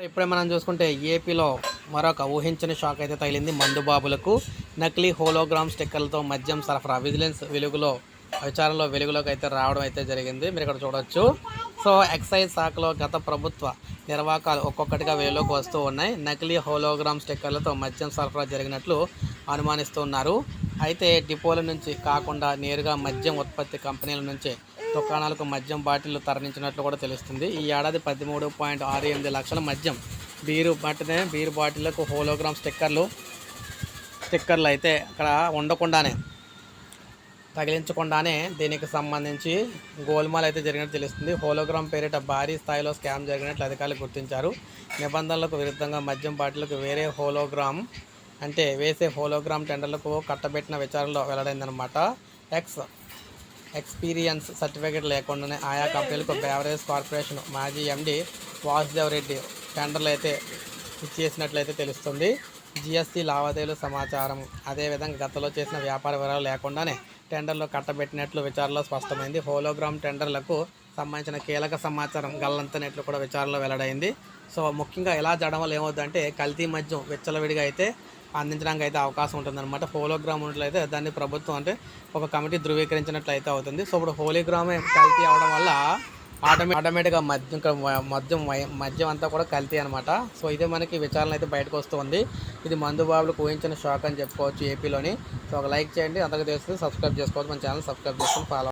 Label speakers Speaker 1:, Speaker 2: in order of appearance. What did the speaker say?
Speaker 1: ఇప్పుడే మనం చూసుకుంటే ఏపీలో మరొక ఊహించని షాక్ అయితే తగిలింది మందుబాబులకు నకిలీ హోలోగ్రామ్ స్టిక్కర్లతో మద్యం సరఫరా విజిలెన్స్ వెలుగులో విచారణలో వెలుగులోకి అయితే రావడం అయితే జరిగింది. మీరు ఇక్కడ చూడొచ్చు. సో ఎక్సైజ్ శాఖలో గత ప్రభుత్వ నిర్వాహకాలు ఒక్కొక్కటిగా వెలుగులోకి వస్తూ ఉన్నాయి. నకిలీ హోలోగ్రామ్ స్టిక్కర్లతో మద్యం సరఫరా జరిగినట్లు అనుమానిస్తున్నారు. అయితే డిపోల నుంచి కాకుండా నేరుగా మద్యం ఉత్పత్తి కంపెనీల నుంచే దుకాణాలకు మద్యం బాటిల్ తరలించినట్లు కూడా తెలుస్తుంది. ఈ ఏడాది పదమూడు పాయింట్ ఆరు ఎనిమిది లక్షల మద్యం బీరు బట్టనే బీరు బాటిళ్ళకు హోలోగ్రామ్ స్టిక్కర్లు స్టిక్కర్లు అయితే అక్కడ ఉండకుండానే తగిలించకుండానే దీనికి సంబంధించి గోల్మాల్ అయితే జరిగినట్టు తెలుస్తుంది. హోలోగ్రామ్ పేరిట భారీ స్థాయిలో స్కామ్ జరిగినట్లు అధికారులు గుర్తించారు. నిబంధనలకు విరుద్ధంగా మద్యం బాటిలకు వేరే హోలోగ్రామ్ అంటే వేసే హోలోగ్రామ్ టెండర్లకు కట్టబెట్టిన విచారణలో వెల్లడైందనమాట ఎక్స్ ఎక్స్పీరియన్స్ సర్టిఫికేట్ లేకుండానే ఆయా కంపెనీలకు బేవరేజ్ కార్పొరేషన్ మాజీ ఎండి వాసుదేవ్ రెడ్డి టెండర్లు అయితే ఇచ్చేసినట్లయితే తెలుస్తుంది. జిఎస్టీ లావాదేవీల సమాచారం అదేవిధంగా గతంలో చేసిన వ్యాపార వివరాలు లేకుండానే టెండర్లు కట్టబెట్టినట్లు విచారణలో స్పష్టమైంది. హోలోగ్రామ్ టెండర్లకు సంబంధించిన కీలక సమాచారం గల్లంతనట్లు కూడా విచారణలో వెల్లడైంది. సో ముఖ్యంగా ఎలా జడం వల్ల ఏమవుతుందంటే కల్తీ మద్యం విచ్చలవిడిగా అయితే అందించడానికి అయితే అవకాశం ఉంటుందన్నమాట. హోలోగ్రామ్ ఉన్నట్లయితే దాన్ని ప్రభుత్వం అంటే ఒక కమిటీ ధృవీకరించినట్లయితే అవుతుంది. సో ఇప్పుడు హోలీగ్రామే కల్తీ అవడం వల్ల ఆటోమే ఆటోమేటిక్గా మద్యం మద్యం మద్యం అంతా కూడా కల్తీ అనమాట సో ఇదే మనకి విచారణ అయితే బయటకు వస్తుంది. ఇది మందు బాబులకు ఊహించిన షాక్ అని చెప్పుకోవచ్చు ఏపీలోని. సో ఒక లైక్ చేయండి. అంతకు తెలుస్తుంది సబ్స్క్రైబ్ చేసుకోవచ్చు మన ఛానల్ సబ్స్క్రైబ్ చేసుకొని ఫాలో